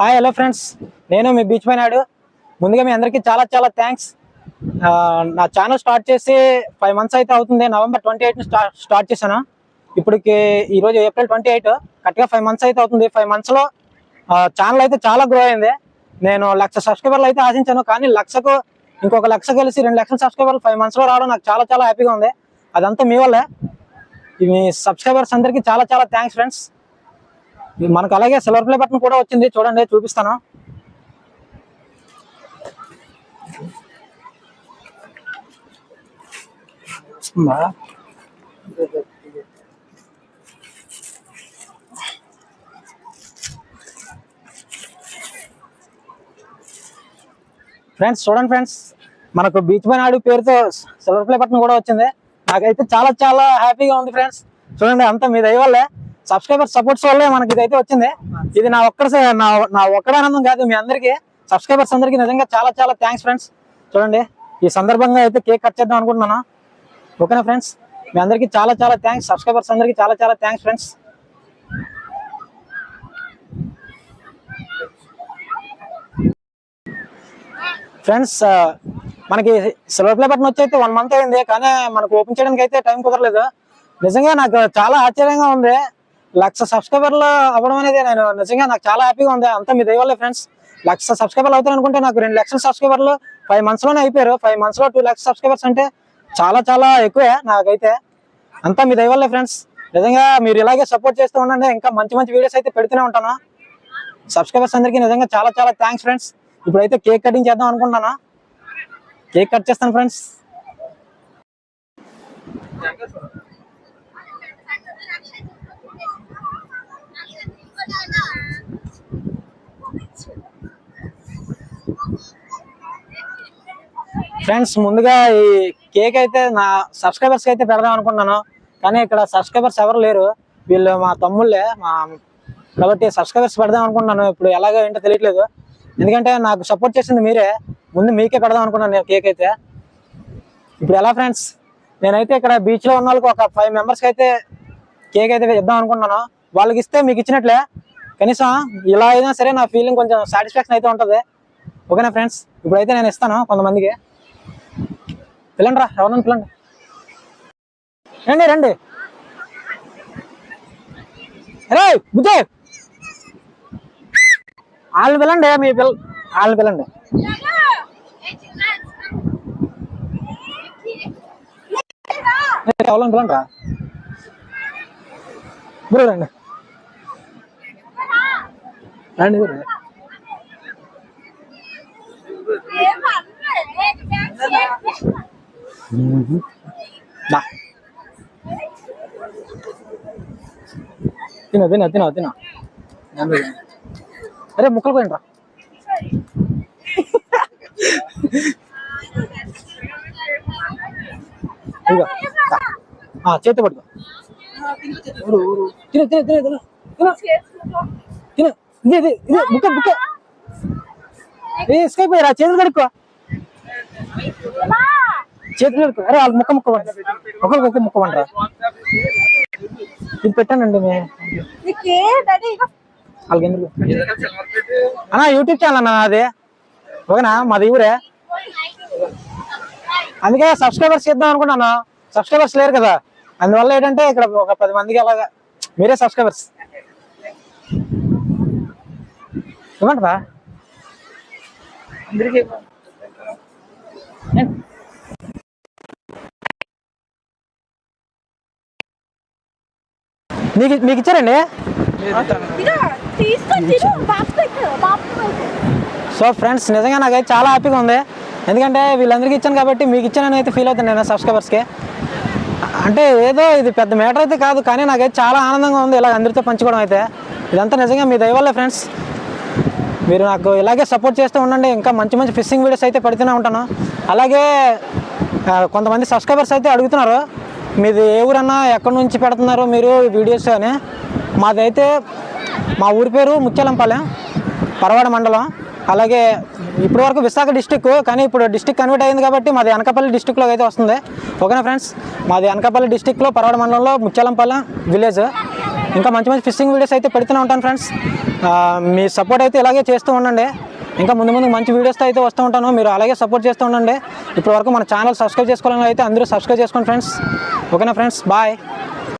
Hi hello friends నేను మీ beach Naidu ముందుగా మీ అందరికీ చాలా చాలా థ్యాంక్స్ నా ఛానల్ స్టార్ట్ చేసి ఫైవ్ మంత్స్ అయితే అవుతుంది. నవంబర్ ట్వంటీ ఎయిట్ స్టార్ట్ చేశాను. ఇప్పటికి ఈరోజు ఏప్రిల్ ట్వంటీ ఎయిట్ కరెక్ట్గా ఫైవ్ మంత్స్ అయితే అవుతుంది. ఫైవ్ మంత్స్లో ఛానల్ అయితే చాలా గ్రో అయింది. నేను లక్ష సబ్స్క్రైబర్లు అయితే ఆశించాను. కానీ లక్షకు ఇంకొక లక్ష కలిసి రెండు లక్షల సబ్స్క్రైబర్లు ఫైవ్ మంత్స్లో రావడం నాకు చాలా చాలా హ్యాపీగా ఉంది. అదంతా మీ వల్లే. మీ సబ్స్క్రైబర్స్ అందరికీ చాలా చాలా థ్యాంక్స్ ఫ్రెండ్స్ మనకు అలాగే సిల్వర్ ప్లే బటన్ కూడా వచ్చింది. చూడండి చూపిస్తాను. ఫ్రెండ్స్ చూడండి ఫ్రెండ్స్ మనకు బీచ్ పై నాడు పేరుతో సిల్వర్ ప్లే బటన్ కూడా వచ్చింది. నాకైతే చాలా చాలా హ్యాపీగా ఉంది ఫ్రెండ్స్. చూడండి అంతా మీ దయ వల్లే. సబ్స్క్రైబర్ సపోర్ట్స్ వల్లే మనకి ఇదైతే వచ్చింది. ఇది నా ఒక్కడి నా నా ఒక్కడి ఆనందం కాదు మీ అందరికీ. సబ్స్క్రైబర్స్ అందరికీ నిజంగా చాలా చాలా థ్యాంక్స్ ఫ్రెండ్స్. చూడండి ఈ సందర్భంగా అయితే కేక్ కట్ చేద్దాం అనుకుంటున్నాను. ఓకేనా ఫ్రెండ్స్? మీ అందరికీ చాలా చాలా థ్యాంక్స్. సబ్స్క్రైబర్స్ అందరికీ చాలా చాలా థ్యాంక్స్ ఫ్రెండ్స్. ఫ్రెండ్స్ మనకి సిల్వర్ ప్లే బటన్ వచ్చి అయితే వన్ మంత్ అయింది. కానీ మనకు ఓపెన్ చేయడానికి అయితే టైం కుదరలేదు. నిజంగా నాకు చాలా ఆశ్చర్యంగా ఉంది. లక్ష సబ్స్క్రైబర్లు అవ్వడం అనేది నేను నిజంగా నాకు చాలా హ్యాపీగా ఉంది. అంతా మీ దయవల్లే ఫ్రెండ్స్. లక్ష సబ్స్క్రైబర్లు అవుతారు అనుకుంటే నాకు రెండు లక్షల సబ్స్క్రైబర్లు ఫైవ్ మంత్స్లోనే అయిపోయారు. ఫైవ్ మంత్స్లో టూ లక్ష సబ్స్క్రైబర్స్ అంటే చాలా చాలా ఎక్కువే నాకైతే. అంతా మీ దయవల్లే ఫ్రెండ్స్. నిజంగా మీరు ఇలాగే సపోర్ట్ చేస్తూ ఉండండి. ఇంకా మంచి మంచి వీడియోస్ అయితే పెడుతూనే ఉంటాను. సబ్స్క్రైబర్స్ అందరికీ నిజంగా చాలా చాలా థ్యాంక్స్ ఫ్రెండ్స్. ఇప్పుడైతే కేక్ కటింగ్ చేద్దాం అనుకుంటున్నాను. కేక్ కట్ చేస్తాను ఫ్రెండ్స్. ఫ్రెండ్స్ ముందుగా ఈ కేక్ అయితే నా సబ్స్క్రైబర్స్ అయితే పెడదాం అనుకున్నాను. కానీ ఇక్కడ సబ్స్క్రైబర్స్ ఎవరు లేరు. వీళ్ళు మా తమ్ముళ్ళే మా కాబట్టి సబ్స్క్రైబర్స్ పెడదాం అనుకున్నాను. ఇప్పుడు ఎలాగో ఏంటో తెలియట్లేదు. ఎందుకంటే నాకు సపోర్ట్ చేసింది మీరే. ముందు మీకే పెడదాం అనుకున్నాను నేను కేక్ అయితే. ఇప్పుడు ఎలా ఫ్రెండ్స్? నేనైతే ఇక్కడ బీచ్లో ఉన్న వాళ్ళకి ఒక ఫైవ్ మెంబర్స్కి అయితే కేక్ అయితే ఇద్దాం అనుకున్నాను. వాళ్ళకి ఇస్తే మీకు ఇచ్చినట్లే. కనీసం ఇలా అయినా సరే నా ఫీలింగ్ కొంచెం సాటిస్ఫాక్షన్ అయితే ఉంటుంది. ఓకేనా ఫ్రెండ్స్? ఇప్పుడైతే నేను ఇస్తాను కొంతమందికి. పిల్లండి రా ఎవరన్నా పిల్లండి రండి రండి. రే బుద్ధే వాళ్ళు పిల్లండి మీ పిల్ల వాళ్ళు పిల్లండి. ఎవరన్నా పిల్లండి రా గురు రండి రండి గురు దా. తిన తిన తిన తిన. అరే ముక్కలు పోయిండ్రా ఇదిగో చేతి పట్టుకో. తిన తిన తిన తిన. తిన. తిన. ఇది ఇది ఇది బుక్క బుక్క ఏ ఎస్కేప్ అయ్యారా? చేతులు కడుక్కో. చేతులు అరే వాళ్ళు ముక్క ముక్క ఒకరికి ఒక ముక్క ఇది పెట్టానండి వాళ్ళకి ఎందుకు? అన్నా యూట్యూబ్ ఛానల్ అన్న అది ఓకేనా? మాది ఊరే. అందుకే సబ్స్క్రైబర్స్ చేద్దాం అనుకున్నాను. సబ్స్క్రైబర్స్ లేరు కదా. అందువల్ల ఏంటంటే ఇక్కడ ఒక పది మందికి అలాగా మీరే సబ్స్క్రైబర్స్ ఇవ్వండిరా అందరికీ మీకు మీకు ఇచ్చారండి? సో ఫ్రెండ్స్ నిజంగా నాకైతే చాలా హ్యాపీగా ఉంది. ఎందుకంటే వీళ్ళందరికీ ఇచ్చాను కాబట్టి మీకు ఇచ్చానని అయితే ఫీల్ అవుతాను నేను సబ్స్క్రైబర్స్కి అంటే ఏదో ఇది పెద్ద మ్యాటర్ అయితే కాదు కానీ నాకైతే చాలా ఆనందంగా ఉంది ఇలా అందరితో పంచుకోవడం అయితే. ఇదంతా నిజంగా మీ దయవల్లే ఫ్రెండ్స్. మీరు నాకు ఇలాగే సపోర్ట్ చేస్తూ ఉండండి. ఇంకా మంచి మంచి ఫిషింగ్ వీడియోస్ అయితే పెడుతూనే ఉంటాను. అలాగే కొంతమంది సబ్స్క్రైబర్స్ అయితే అడుగుతున్నారు. మీది ఏ ఊరన్నా ఎక్కడి నుంచి పెడుతున్నారు మీరు వీడియోస్ అని. మాదైతే మా ఊరి పేరు ముత్యాలంపాలెం పరవాడ మండలం. అలాగే ఇప్పటి వరకు విశాఖ డిస్టిక్ కానీ ఇప్పుడు డిస్టిక్ కన్వర్ట్ అయింది కాబట్టి మాది అనకాపల్లి డిస్టిక్లో అయితే వస్తుంది. ఓకేనా ఫ్రెండ్స్ మాది అనకాపల్లి డిస్టిక్లో పరవాడ మండలంలో ముత్యాలంపాలెం విలేజ్ ఇంకా మంచి మంచి ఫిషింగ్ వీడియోస్ అయితే పెడుతూనే ఉంటాను ఫ్రెండ్స్ మీ సపోర్ట్ అయితే ఇలాగే చేస్తూ ఉండండి. ఇంకా ముందు ముందు మంచి వీడియోస్తో అయితే వస్తూ ఉంటాను. మీరు అలాగే సపోర్ట్ చేస్తూ ఉండండి. ఇప్పటి వరకు మన ఛానల్ సబ్స్క్రైబ్ చేసుకోవాలని అయితే అందరూ సబ్స్క్రైబ్ చేసుకోండి ఫ్రెండ్స్ ఓకేనా ఫ్రెండ్స్ బాయ్